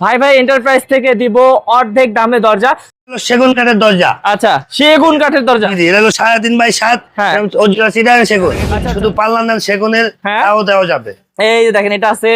ভাই ভাই এন্টারপ্রাইজ থেকে দিব অর্ধেক দামে দরজা সেগুন কাঠের দরজা আচ্ছা সেগুন কাঠের দরজা জি, এটা হলো সাড়ে তিন বাই সাত হ্যাঁ। সেগুন আচ্ছা। শুধু পাল্লা না সেগুনের হ্যাঁ। তাও দেওয়া যাবে এই যে দেখেন এটা আছে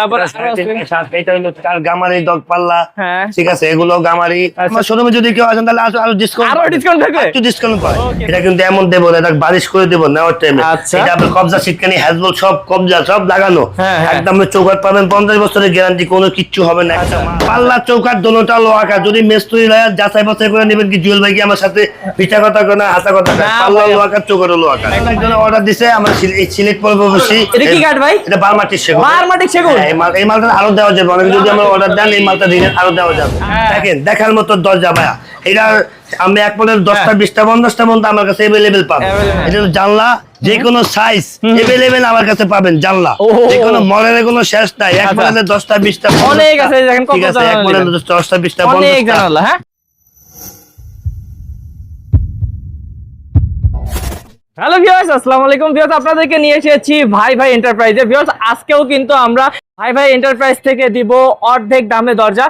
তারপর এটা সাড়ে তিন বাই সাত, এটা হলো তার গামারি দগ পাল্লা হ্যাঁ। ঠিক আছে এগুলো গামারি। আচ্ছা। শোরুমে যদি কেউ আসেন তাহলে আরো- আরও ডিসকাউন্ট আরও ডিসকাউন্ট থাকবে? একটু ডিসকাউন্ট পায় এটা কিন্তু এমন দেবো না এটা বারিশ করে দেবো নেওয়ার টাইমে আচ্ছা। এটা আপনার কবজা শীতকানি হ্যাজবল সব কবজা সব লাগানো। হ্যাঁ, হ্যাঁ। একদম চৌকাট পাবেন পঞ্চাশ বছরের গ্যারান্টি কোনো কিচ্ছু হবে না। আচ্ছা। পাল্লা চৌকাট দোনোটা লোহাকা। যদি মেস্তুরি যাচাই বাছাই করে নেবেন কি জুয়েল ভাই কি আমার সাথে পিঠা কথা কেনা হাসা কথা পাল্লা ভাই। লোহাকা চৌকাট লোহাকা। একজন অর্ডার দিছে আমার সিল- এই সিলেক্ট পড়ব বেশি এটা কি কাঠ ভাই? এটা বারমাটির সেগুন। বারমাটিক সেগুন? এই মাল এই মালটা আরও দেওয়া যাবে। অনেকে যদি আমার অর্ডার দেন এই মালটা দিলে আরও দেওয়া যাবে। হ্যাঁ। দেখেন দেখার মতো দরজা ভাইয়া। এটা আমি এক দশটা। বিশটা পঞ্চাশটা পর্যন্ত আমার কাছে এভেলেবেল Available, এটা জানলা যে কোনো সাইজ এভেলেবেল আমার কাছে পাবেন জানলা। যে কোনো মডেলের কোনো শেষ নাই। এক আচ্ছা। মডেলের দশটা বিশটা অনেক আছে, ঠিক আছে এক মডেলের দশটা বিশটা হ্যাঁ। হ্যালো ভিউয়ার্স আসসালামু আলাইকুম। ভিউয়ার্স আপনাদেরকে নিয়ে এসেছি ভাই ভাই এন্টারপ্রাইজে ভিউয়ার্স আজকেও কিন্তু আমরা ভাই ভাই এন্টারপ্রাইজ থেকে দিব অর্ধেক দামে দরজা।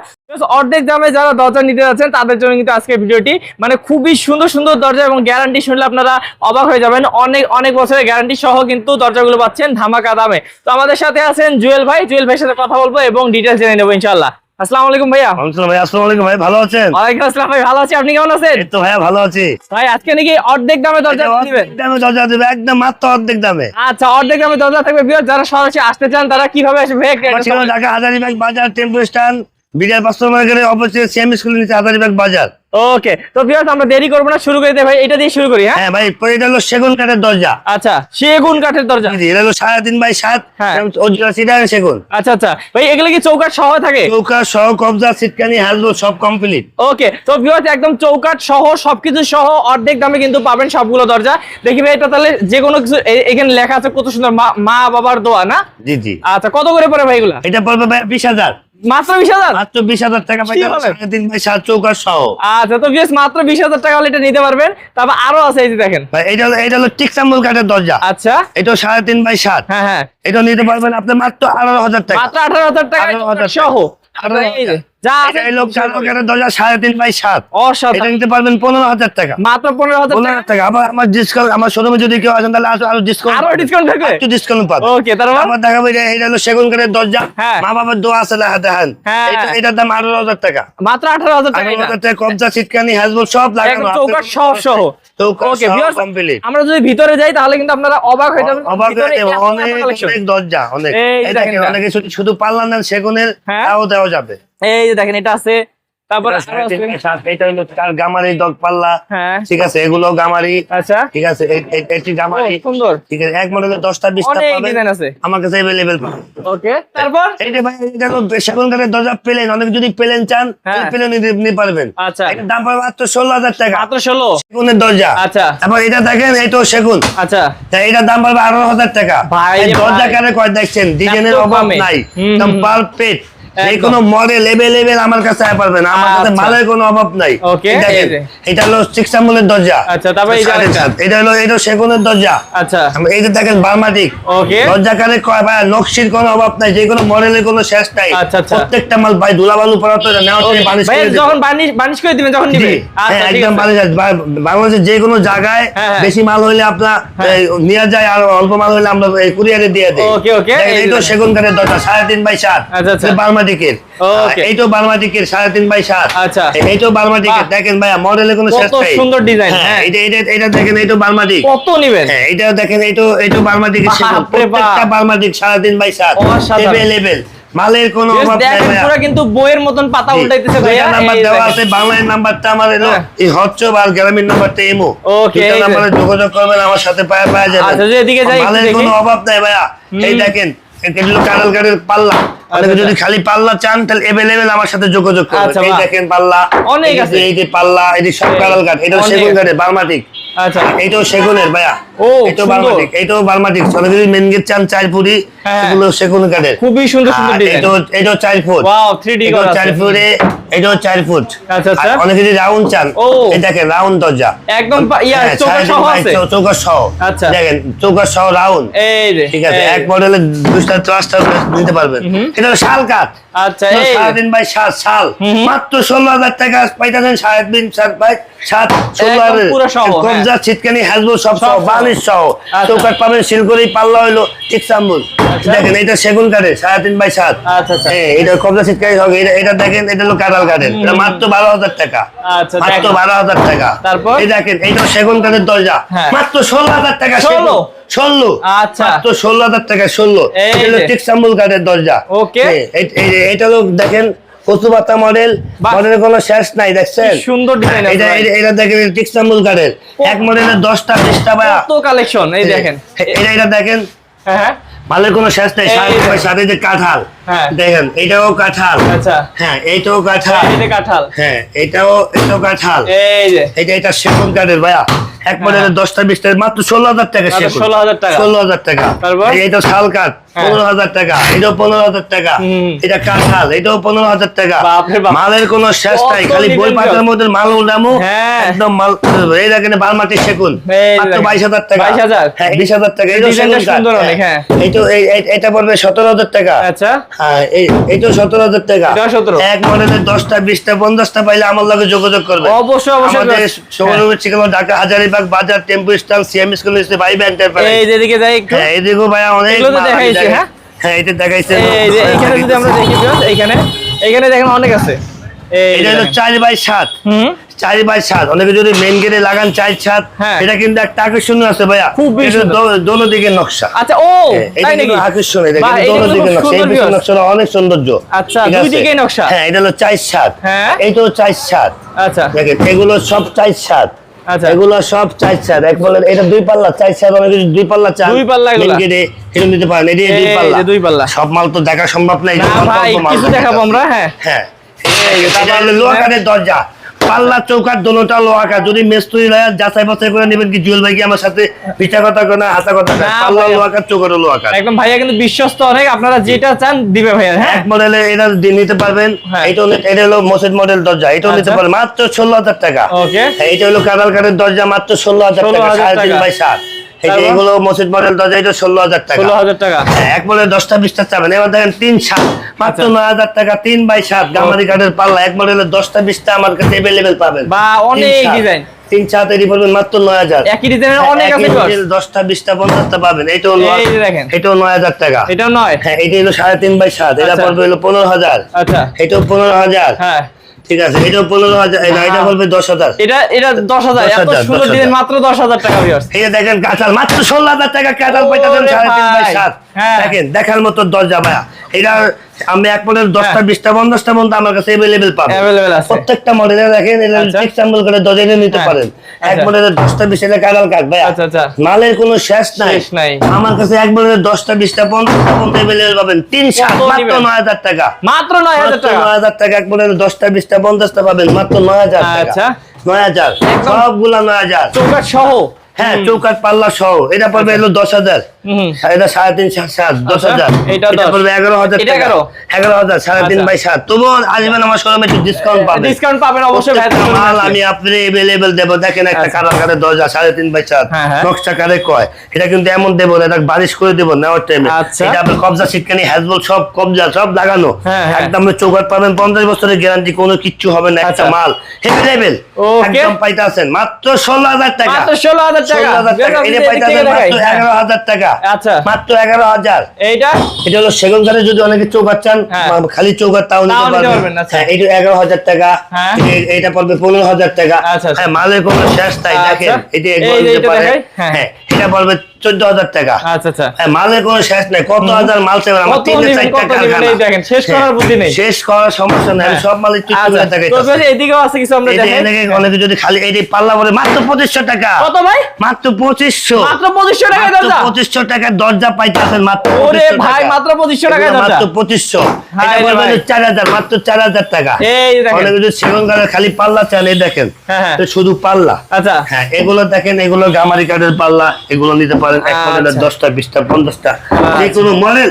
অর্ধেক দামে যারা দরজা নিতে যাচ্ছেন, তাদের জন্য কিন্তু আজকে ভিডিওটি মানে খুবই সুন্দর সুন্দর দরজা এবং গ্যারান্টি শুনলে আপনারা অবাক হয়ে যাবেন। অনেক অনেক বছরের গ্যারান্টি সহ কিন্তু দরজাগুলো পাচ্ছেন ধামাকা দামে। তো আমাদের সাথে আছেন জুয়েল ভাই। জুয়েল ভাইয়ের সাথে কথা বলব এবং ডিটেলস জেনে নেব ইনশাল্লাহ আসসালামু আলাইকুম ভাইয়া। আসসালাম ভাই আসসালামু আলাইকুম ভাই ভালো আছেন? ওয়ালাইকুম আসসালাম ভাই ভালো আছি আপনি কেমন আছেন? এই তো ভাইয়া ভালো আছি। ভাই আজকে নাকি অর্ধেক দামে দরজা এটা দিবেন দামে দরজা দেবে একদম মাত্র অর্ধেক দামে। আচ্ছা অর্ধেক দামে দরজা থাকবে বিয়ার যারা সরাসরি আসতে চান তারা কীভাবে আসবে? ভাই একটু আমার ঠিকানা ঢাকা হাজারিবাগ বাজার টেম্পো স্ট্যান্ড পাঁচশো অপোজিট স্কুলের নিচে হাজারিবাগ বাজার। ওকে তো আমরা দেরি করব না শুরু করে দে ভাই এটা দিয়ে শুরু করি হ্যাঁ? হ্যাঁ ভাই পরে এটা হলো সেগুন কাঠের দরজা। আচ্ছা সেগুন কাঠের দরজা। জি, এটা হলো সাড়ে তিন বাই হ্যাঁ। সেগুন। আচ্ছা আচ্ছা। ভাই এগুলো কি চৌকাঠ সহ থাকে? চৌকা সহ কবজা সিটকানি হাজবো সব কমপ্লিট ওকে তো ভিউয়ার্স একদম চৌকাঠ সহ সবকিছু সহ অর্ধেক দামে কিন্তু পাবেন সবগুলো দরজা। দেখি ভাই এটা তাহলে যে কোনো কিছু এখানে লেখা আছে কত সুন্দর মা- বাবার দোয়া না? জি জি। আচ্ছা কত করে পড়ে ভাই এগুলা? এটা পড়বে ভাই বিশ হাজার। মাত্র বিশ মাত্র বিশ টাকা তিন বাই সাত চৌকা সহ। আচ্ছা তো ভিউয়ার্স মাত্র বিশ হাজার টাকা হলে এটা নিতে পারবেন। তারপর আরও আছে এই যে দেখেন। ভাই এটা হলো এটা হলো টিকসাম্বুল কাঠের দরজা। আচ্ছা। এটা সাড়ে তিন বাই সাত। হ্যাঁ হ্যাঁ। এটা নিতে পারবেন আপনি মাত্র আঠারো হাজার টাকা। মাত্র আঠারো হাজার টাকা 18,000 সহ। আঠারো সেগুন কাঠের দরজা। মা বাবার দোয়া আছে এটার দাম আঠারো হাজার টাকা। মাত্র আঠারো হাজার টাকা কবজা সিটকানি সব লাগানো চৌকাঠ সহ। আমরা যদি ভিতরে যাই তাহলে কিন্তু আপনারা অবাক হয়ে যাবেন। অবাক অনেক দরজা অনেক। শুধু পাল্লা নেন সেগুনের হ্যাঁ। তাও দেওয়া যাবে। এই যে দেখেন এটা আছে। তারপর এটা সাড়ে তিন বাই সাত, এটা হলো তার গামারি দগ ঠিক আছে এগুলো গামারি। আচ্ছা। ঠিক আছে এ- এ- এটি গামারি। সুন্দর। ঠিক আছে এক মডেলের দশটা বিশটা অনেক পাবেন। আছে। আমার কাছে অ্যাভেলেবেল পাবেন। ওকে তারপর? এইটা ভাই এটা সেগুন কাঠের দরজা প্লেন অনেক যদি প্লেন চান হ্যাঁ। প্লেন নিতে পারবেন। আচ্ছা। এটার দাম পড়বে মাত্র ষোলো হাজার টাকা। মাত্র ষোলো? সেগুনের দরজা। আচ্ছা। তারপর এটা দেখেন এইটাও সেগুন। আচ্ছা। তা এটার দাম পড়বে আঠারো হাজার টাকা। ভাই দরজা। কেন কয় দেখছেন? ডিজাইনের অভাব নাই। পারফেক্ট যে কোনো মডেল এভেলেবেল আমার কাছে পারবেন আমার কাছে আচ্ছা। মালের কোনো অভাব নাই। এটা হলো সিক্স আমলের দরজা আচ্ছা, তারপর। এটা হলো এটা সেগুনের দরজা আচ্ছা এই যে দেখেন বার্মাটিক ওকে দরজা কানে ভাই নকশির কোনো অভাব নাই যে কোনো মডেলের কোনো শেষ নাই আচ্ছা, আচ্ছা। প্রত্যেকটা মাল ভাই ধুলাবালু পড়া তো নেওয়ার ওকে থেকে বানিশ করে। যখন বানিশ বানিশ করে দিবেন যখন নিবে হ্যাঁ, আচ্ছা একদম বানিশ। বাংলাদেশের যে কোনো জায়গায় হ্যাঁ, হ্যাঁ। বেশি মাল হইলে আপনার। নিয়ে যায় আর অল্প মাল হইলে আমরা কুরিয়ারে দিয়ে দিই ওকে, ওকে, সেগুন কাঠের দরজা সাড়ে তিন বাই সাত আচ্ছা, আচ্ছা। বার্মাটিকের বার্মাটিকের সাড়ে তিন বাই সাত। আচ্ছা। বার্মাটিকের দেখেন ভাইয়া মডেলের কোনো শেষ নাই। সুন্দর ডিজাইন হ্যাঁ হ্যাঁ। এটা এটা এটা দেখেন বার্মাটিক কত নিবেন? হ্যাঁ এটা দেখেন বার্মাটিকের। প্রত্যেকটা বার্মাটিক সাড়ে তিন বাই সাত। অসাধারণ। মালের কোনো পুরো কিন্তু বইয়ের মতন পাতা উল্টাইতেছে ভাইয়া। নাম্বার দেওয়া আছে বাংলার নাম্বারটা আমার এলো। এই হোয়াটসঅ্যাপ আর গ্রামীণ নাম্বারটা এমো এই নাম্বারে যোগাযোগ করবেন আমার সাথে পাওয়া পাওয়া যাবে আচ্ছা, এদিকে যাই মালের কোনো অভাব নাই ভাইয়া। এই দেখেন পাল্লা অনেকে আচ্ছা। যদি খালি পাল্লা চান তাহলে এভেলেবেল আমার সাথে যোগাযোগ করবেন আচ্ছা, এই দেখেন পাল্লা অনেক আছে। এই যে পাল্লা এই যে সব এটা সেগুন কাঠের বার্মাটিক আচ্ছা। এইটাও সেগুনের ভাইয়া ও, এটাও সুন্দর। বার্মাটিক এটাও বার্মাটিক সরকারি মেন গেট চান চার ফুটি হ্যাঁ। এগুলো সেগুন কাঠের। খুবই সুন্দর সুন্দর ডিজাইন এটাও চার ফুট। ওয়াও 3D এটাও করা আছে। ফুটে এটাও চার ফুট। আচ্ছা, আচ্ছা। অনেকে যদি রাউন্ড চান। দেখেন রাউন্ড দরজা। একদম ইয়া হ্যাঁ, চৌকা সহ আছে? চৌ- চৌকাঠ সহ। আচ্ছা। দেখেন চৌকাঠ সহ রাউন্ড। এই যে ঠিক আছে এক মডেলে দুইটা নিতে পারবেন। এটা শাল কাঠ। আচ্ছা এই। বাই সাত সাল। মাত্র ষোলো হাজার টাকা পাইতেছেন সাড়ে তিন সাত বাই সাত ষোলো হাজার। হ্যাঁ। কবজা ছিটকানি হাজবো সব সব সহ। বালিশ সহ। আচ্ছা। চৌকাঠ পাবেন শিলকড়ি পাল্লা হইল আচ্ছা। দেখেন এটা সেগুন কাঠের সাড়ে তিন বাই সাত। আচ্ছা, আচ্ছা। হ্যাঁ, এটা কবজা ছিটকানি হবে। এটা এটা দেখেন এটা হলো কাঁঠাল কাঠের। এটা মাত্র বারো হাজার টাকা। আচ্ছা, মাত্র বারো হাজার টাকা। তারপর? এই দেখেন এইটা সেগুন কাঠের দরজা। হ্যাঁ। মাত্র ষোলো হাজার টাকা ষোলো? ষোলো। আচ্ছা। মাত্র ষোলো হাজার টাকা ষোলো। এই এটা হলো যে। কাঠের দরজা। ওকে। হ্যাঁ, এটা লোক দেখেন কচুপাতা মডেল। মডেলের কোনো শেষ নাই দেখছেন? সুন্দর আছে এটা দেখেন টিকসাম্বুল কাঠের। এক মডেলের দশটা বিশটা কত কালেকশন এই দেখেন। এটা এটা দেখেন। হ্যাঁ। মালের কোনো শেষ নাই সাথে যে। কাঁঠাল। হ্যাঁ। দেখেন এটাও কাঁঠাল। আচ্ছা। হ্যাঁ এইটাও কাঁঠাল। এই কাঁঠাল। হ্যাঁ এটাও এটাও কাঁঠাল। এই যে। এটা এটা সেগুন কাঠের ভাইয়া। এক মডেলের দশটা বিশটা মাত্র ষোলো হাজার টাকা ষোলো হাজার 16,000 টাকা। ষোলো হাজার টাকা। তারপর? এইটা এটা শাল কাঠ। হ্যাঁ। পনেরো হাজার টাকা এটাও পনেরো হাজার টাকা। এটা কাঁঠাল এটাও পনেরো হাজার টাকা। মালের কোনো শেষ নাই খালি বই পাতার মধ্যে মাল হ্যাঁ। একদম মাল এই দেখেন বালমাটি। বাইশ হাজার টাকা। হ্যাঁ বিশ হাজার টাকা এটাও সেগুন হ্যাঁ। এটা পড়বে সতেরো হাজার টাকা। আচ্ছা। হ্যাঁ এই এইটাও সতেরো হাজার টাকা। এক মডেলের দশটা বিশটা পঞ্চাশটা পাইলে আমার লগে যোগাযোগ করবে। অবশ্যই অবশ্যই আমাদের হ্যাঁ। শোরুমের ঠিকানা ঢাকা হাজারিবাগ বাজার টেম্পু স্ট্যান্ড সিএম স্কুল ভাই এন্টারপ্রাইজ এই যেদিকে যাই একটু। হ্যাঁ এদিকেও ভাই অনেক দেখাইছি, হ্যাঁ? হ্যাঁ এটা দেখাইছে। এই যে এইখানে যদি আমরা দেখি বিয়াস, এইখানে এইখানে দেখেন অনেক আছে। এটা হলো চার বাই সাত। হুম। চার বাই সাত। অনেকে যদি মেন গেটে লাগান চার ছাদ হ্যাঁ। এটা কিন্তু একটা আকর্ষণীয় আছে ভাইয়া। দোনো দিকে নকশা। আচ্ছা ও হ্যাঁ, এটা কিন্তু আকর্ষণ এটা কিন্তু দোনো দিকে নকশা। এই পিছনে নকশাটা অনেক সৌন্দর্য। আচ্ছা, দুই? নকশা। হ্যাঁ এটা হলো চার ছাদ হ্যাঁ। চার ছাদ আচ্ছা। দেখেন এগুলো সব চার ছাদ আচ্ছা। এগুলো সব চার স্যার এক বলে এটা দুই পাল্লা চার স্যার অনেক কিছু দুই পাল্লা চার দুই পাল্লা এগুলো? এরকম নিতে পারেন। এই দুই পাল্লা। দুই পাল্লা। সব মাল তো দেখা সম্ভব নাই। না কিছু দেখাবো আমরা, হ্যাঁ। হ্যাঁ। লোহা কাঠের দরজা। পাল্লা চৌকার দোলোটা লোহা কাঠ যদি মেস্তুরি লয়া যাচাই বাছাই করে নেবেন কি জুয়েল ভাই কি আমার সাথে পিঠা কথা কোনা হাসা কথা না পাল্লা ভাইয়া। লোহা কাঠ চৌকাটও লোহা কাঠ একদম ভাইয়া কিন্তু বিশ্বস্ত অনেক আপনারা যেটা চান দিবে ভাইয়া হ্যাঁ? এক মডেলে এটা নিতে পারবেন। এইটা এটা হলো এটা হলো মসজিদ মডেল দরজা এটা নিতে আচ্ছা। পারবেন। মাত্র ষোলো হাজার টাকা। ওকে। হ্যাঁ, এটা হলো কাদাল কাঠের দরজা মাত্র ষোলো হাজার টাকা 16,000 সাড়ে তিন। বাই সাত। এই যে তারপর? এগুলো মসজিদ মডেল দরজা এটা ষোলো হাজার টাকা। ষোলো হাজার টাকা। হ্যাঁ, এক মডেল দশটা বিশটা চাবেন। এবার দেখেন তিন সাত মাত্র আচ্ছা। নয় হাজার টাকা তিন বাই সাত গামারি কাঠের পাল্লা এক মডেলের দশটা বিশটা আমার কাছে এভেলেবেল পাবেন। বা অনেক। ডিজাইন তিন সাত এটি পড়বেন মাত্র নয় হাজার। একই ডিজাইনের অনেক আছে দশটা বিশটা পঞ্চাশটা পাবেন। এটাও নয় হাজার টাকা। এটাও নয়। হ্যাঁ এটা হলো সাড়ে তিন বাই সাত। এটা আচ্ছা। পড়বে হলো পনেরো হাজার। আচ্ছা। এটাও পনেরো হাজার। হ্যাঁ। ঠিক আছে এটা পনেরো হাজার এটা- বলবে দশ হাজার এটা এটা দশ হাজার এত 10,000, সুন্দর ডিজাইন মাত্র দশ হাজার টাকা। এই দেখেন কাঁচাল মাত্র ষোলো হাজার টাকা কাঁচাল পাইতেছেন সাড়ে তিন বাই সাত হ্যাঁ। দেখেন দেখার মতো দরজা ভাইয়া এটা আমি এক মডেল দশটা হ্যাঁ। বিশটা পঞ্চাশটা পর্যন্ত আমার কাছে এভেলেবেল পাবেন। প্রত্যেকটা মডেলে দেখেন আচ্ছা। এক্সাম্পল করে দরজা নিতে হ্যাঁ। পারেন। এক আচ্ছা। মডেলের দশটা বিশ এটা ভাইয়া। আচ্ছা, আচ্ছা। মালের কোনো শেষ নাই। আমার কাছে এক মডেলের দশটা বিশটা পঞ্চাশটা পর্যন্ত এভেলেবেল পাবেন। তিন সাত মাত্র নয় হাজার টাকা। মাত্র নয় হাজার টাকা? নয় হাজার টাকা এক মডেলের দশটা বিশটা পঞ্চাশটা পাবেন। মাত্র নয় হাজার টাকা। আচ্ছা। নয় হাজার। সবগুলা নয় হাজার। সহ। হ্যাঁ চৌকাট পাল্লা সহ। এটা পড়বে এলো দশ হাজার। এটা সাড়ে তিন সাত দশ আচ্ছা, হাজার। এটা এটা 10 পড়বে এগারো হাজার এটা টাকা। 11? এগারো হাজার সাড়ে তিন আচ্ছা। বাই সাত। তবুও আসবেন আমার শোরুমে একটু ডিসকাউন্ট পাবেন ডিসকাউন্ট পাবেন অবশ্যই মাল আমি আপনি এভেলেবেল দেবো। দেখেন একটা আচ্ছা। কালার সাড়ে তিন বাই সাত। হ্যাঁ, হ্যাঁ। নকশা কারে কয়? এটা কিন্তু এমন দেবো না এটা বারিশ করে দেবো নেওয়ার টাইমে। এটা আপনার কবজা শীতকানি হ্যাজবল সব কবজা সব লাগানো। হ্যাঁ, হ্যাঁ। একদম চৌকাট পাবেন পঞ্চাশ বছরের গ্যারান্টি কোনো কিচ্ছু হবে না একটা। মাল। হেভি লেভেল একদম পাইতে আছেন মাত্র ষোলো হাজার টাকা। ষোলো হাজার টাকা। টাকা। আচ্ছা। মাত্র এগারো হাজার। এইটা? এটা হলো সেগুন কাঠে যদি অনেকে চৌকাট চান হ্যাঁ। খালি চৌকার তাও নিতে পারবেন। আচ্ছা। হ্যাঁ এটা এগারো হাজার টাকা। হ্যাঁ। এটা পড়বে পনেরো হাজার টাকা। আচ্ছা। হ্যাঁ মালের কোনো শেষ তাই। দেখেন। এটা হ্যাঁ। হ্যাঁ এটা পড়বে চোদ্দ হাজার টাকা। মালের কোনো শেষ নাই। কত হাজার মাল চাইবেন? আমার কত তিনটে নিবেন, চারটা কত নিবেন, এই কারখানা দেখেন, শেষ করার বুদ্ধি নেই। শেষ করার সমস্যা নাই। সব মাল একটু একটু করে দেখাই তো ভাই, এদিকেও আছে কিছু আমরা এটা দেখাই এনেকে অনেকে যদি খালি এই পাল্লা বলে মাত্র পঁচিশশো টাকা। কত ভাই? মাত্র পঁচিশশো। মাত্র পঁচিশশো টাকায় দরজা? পঁচিশশো টাকা দরজা পাইতেছেন মাত্র ওরে ভাই, মাত্র 2500 টাকায় মাত্র পঁচিশশো। চার হাজার মাত্র চার হাজার টাকা। অনেকে যদি সেগুন কাঠের খালি পাল্লা চান এই দেখেন। হ্যাঁ, হ্যাঁ। শুধু পাল্লা। আচ্ছা। হ্যাঁ এগুলো দেখেন এগুলো গামারি কাঠের পাল্লা এগুলো নিতে পারেন। এক আচ্ছা। মডেলের দশটা বিশটা পঞ্চাশটা। যে কোনো মডেল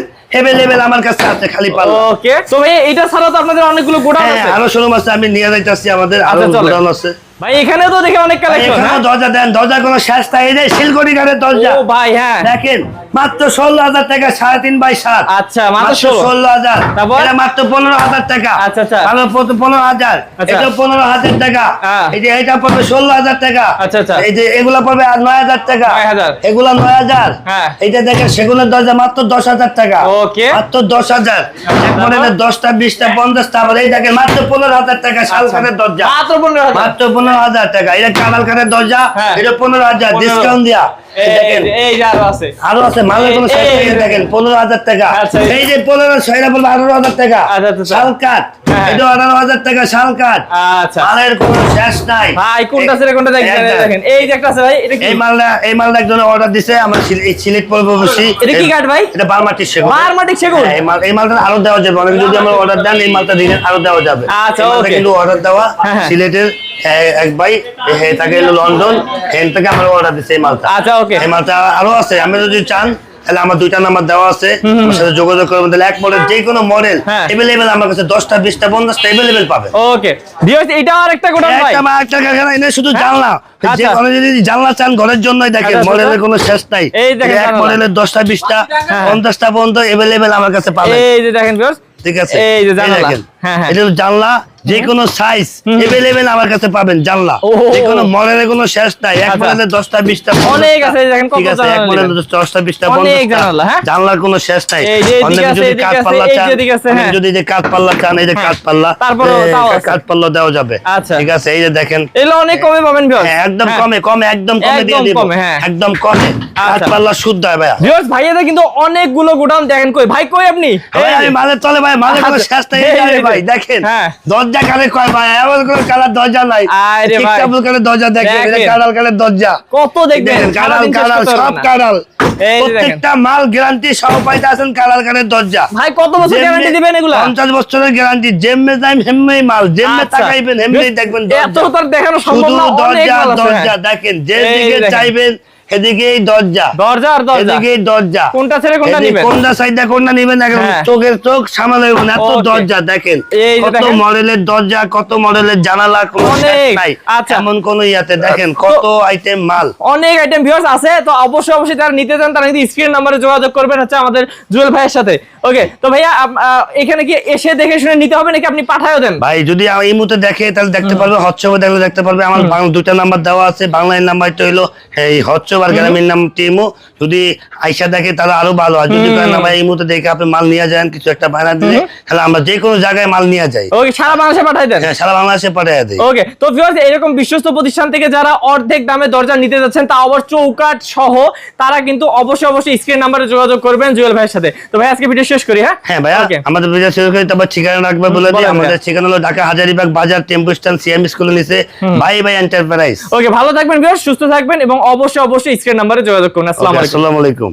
আমার কাছে আছে খালি পাল্লা ওকে তো ভাই এটা ছাড়া তো আপনাদের অনেকগুলো গোডাউন হ্যাঁ আছে। আরও শোরুম আছে আমি নিয়ে যাইতেছি আমাদের আরও আচ্ছা, গোডাউন আছে। ভাই এখানে তো দেখে অনেক কালেকশন এখানে দরজা দেন দরজা কোনো শেষ তাই এই যে শিলগড়ি দরজা। ও ভাই হ্যাঁ। দেখেন মাত্র ষোলো হাজার টাকা সাড়ে তিন বাই সাত। আচ্ছা মাত্র ষোলো। হাজার তারপর? মাত্র পনেরো হাজার টাকা। আচ্ছা, আচ্ছা। পনেরো হাজার আচ্ছা। এটা পনেরো হাজার টাকা। হ্যাঁ। এই যে এটা পড়বে ষোলো হাজার টাকা। আচ্ছা, আচ্ছা। এই যে এগুলো পড়বে নয় হাজার টাকা। 9,000 এগুলো নয় হাজার হ্যাঁ। এইটা দেখেন সেগুলোর দরজা মাত্র দশ হাজার টাকা। ওকে। মাত্র দশ হাজার তারপর? দশটা বিশটা পঞ্চাশটা আবার এই দেখেন মাত্র পনেরো হাজার টাকা শাল কাঠের দরজা। মাত্র পনেরো হাজার টাকা। এটা কামাল কাঠের দরজা। হ্যাঁ। এটা পনেরো হাজার 15 ডিসকাউন্ট দিয়া। আরও আছে। মালের কোনো এই- শেষ এই- নেই, দেখেন। পনেরো হাজার টাকা। এই- এই যে পনেরো ছয়টা বলব আঠারো হাজার টাকা। শাল কাঠ। এটা আঠারো হাজার টাকা শাল কাঠ। মালের কোনো শেষ নাই। ভাই কোনটা ছেড়ে কোনটা দেখেন এই যে একটা আছে ভাই এটা এই মালটা এই মালটা একজন অর্ডার দিছে আমার এই সিলেট পড়বে বসি। এটা কি কাঠ ভাই? এটা বারমাটির সেগুন। বারমাটিক সেগুন? হ্যাঁ, এই মাল এই মালটা আরও দেওয়া যাবে। অনেকে যদি আমরা অর্ডার দেন এই মালটা দিলে আরও দেওয়া যাবে। আচ্ছা. কিন্তু অর্ডার দেওয়া হ্যাঁ, হ্যাঁ। সিলেটের এক ভাই তাকে লন্ডন এখান থেকে আমার অর্ডার দিছে এই মালটা। আচ্ছা, okay. এই মালটা আরও আছে আমি যদি চান তাহলে আমার দুইটা নাম্বার দেওয়া আছে। সাথে যোগাযোগ করবেন তাহলে এক মডেল যে কোনো মডেল হ্যাঁ। আমার কাছে দশটা বিশটা পঞ্চাশটা এভেলেবেল পাবে। ওকে ভিউয়ার্স এটা আর একটা গোডাউন ভাই। একটা একটা কারখানা এনে শুধু জানলা। যে আচ্ছা। কোনো যদি জানলা চান ঘরের জন্যই দেখেন মডেলের আচ্ছা। কোনো শেষ নাই। এই দেখেন এক মডেলের দশটা বিশটা হ্যাঁ। পঞ্চাশটা পর্যন্ত এভেলেবেল আমার কাছে পাবেন। এই যে দেখেন ভিউয়ার্স ঠিক আছে। এই যে জানালা। হ্যাঁ, হ্যাঁ। এটা হলো জানলা যে কোনো সাইজ এভেলেবেল আমার কাছে পাবেন জানলা যে কোনো মডেলের কোনো শেষ নাই এক আচ্ছা। মডেলের দশটা বিশটা অনেক আছে, দেখেন কত ঠিক আছে এক মডেলের দশটা বিশটা অনেক জানালা, হ্যাঁ? জানলার কোনো শেষ নাই অনেকে যদি কাঠ পাল্লা চান হ্যাঁ। যদি যে কাঠ পাল্লা চান এই যে। কাঠ পাল্লা। কাঠ পাল্লা দেওয়া যাবে আচ্ছা। ঠিক আছে এই যে দেখেন এগুলো অনেক কমে পাবেন একদম। কমে কমে একদম কমে দিয়ে একদম দিব কমে। একদম কমে কাঠ আচ্ছা। পাল্লা শুদ্ধ হয় ভাইয়া ভিউয়ার্স ভাইয়াদের কিন্তু অনেকগুলো গোডাউন দেখেন কই ভাই কই আপনি আমি মালের তলে ভাই মালের কোনো শেষ নাই ভাই দেখেন হ্যাঁ। দরজা কালে কয় ভাই? এমন কোনো কালার দরজা নাই। কালে দরজা দেখেন কালার কালের দরজা। কত দেখবেন? কালার কালার সব কালার। প্রত্যেকটা মাল গ্যারান্টি সহ পাইতে আছেন কালার কালের দরজা। ভাই কত বছর গ্যারান্টি দিবেন এগুলা? পঞ্চাশ বছরের গ্যারান্টি জেমে টাইম হেমমেই মাল জেমে আচ্ছা। তাকাইবেন হেমমেই দেখবেন এত দরজা দেখানো সম্ভব না দরজা দরজা। দেখেন যেদিকে চাইবেন এদিকেই দরজা। দরজা আর দরজা? কোনটা ছেড়ে কোনটা এদিকে কোনটা সাইডটা কোনটা নিবেন? একদম হ্যাঁ। চোখের চোখ সামাল হইব না এত দরজা দেখেন। এই কত মডেলের দরজা কত মডেলের জানালা কোন নাই। আচ্ছা। এমন কোন ইয়াতে দেখেন কত আইটেম মাল। অনেক আইটেম ভিউয়ার্স আছে তো অবশ্যই অবশ্যই যারা নিতে চান তারা কিন্তু স্ক্রিন নাম্বারে যোগাযোগ করবেন হচ্ছে আমাদের জুয়েল ভাইয়ের সাথে। ওকে তো ভাইয়া এখানে কি এসে দেখে শুনে নিতে হবে নাকি আপনি পাঠায়ও দেন? ভাই যদি এই মুহূর্তে দেখে তাহলে দেখতে পারবে হচ্ছবে দেখলে দেখতে পারবে। আমার বাংলা দুইটা নাম্বার দেওয়া আছে বাংলায় নাম্বারটা হলো এই হচ্ছব আর গ্রামীণ নাম টিমও যদি আইসা দেখে তাহলে আরও ভালো। যদি আমরা এই মুহূর্তে দেখে আপনি মাল নিয়ে যান কিছু একটা বায়না দিলে তাহলে আমরা যে কোনো জায়গায় মাল নিয়ে যাই। ওকে সারা বাংলাদেশে পাঠাই দেন। হ্যাঁ, সারা বাংলাদেশে পাঠিয়ে দিই। ওকে তো ভিউয়ার্স এরকম বিশ্বস্ত প্রতিষ্ঠান থেকে যারা অর্ধেক দামে দরজা নিতে যাচ্ছেন তা চৌকাট সহ তারা কিন্তু অবশ্যই অবশ্যই স্ক্রিন নাম্বারে যোগাযোগ করবেন জুয়েল ভাইয়ের সাথে। তো ভাই আজকে ভিডিও শেষ করি হ্যাঁ? হ্যাঁ ওকে। আমাদের বিজয় শুরু করি তারপর ঠিকানা রাখবে বলে দিই। আমাদের ঠিকানা হলো ঢাকা হাজারিবাগ বাজার টেম্পো স্ট্যান্ড সিএম স্কুলের নিচে। ভাই ভাই এন্টারপ্রাইজ ওকে ভালো থাকবেন ভিউয়ার্স সুস্থ থাকবেন এবং অবশ্যই অবশ্যই স্ক্রিন নাম্বারে যোগাযোগ করুন। আসসালামু আলাইকুম।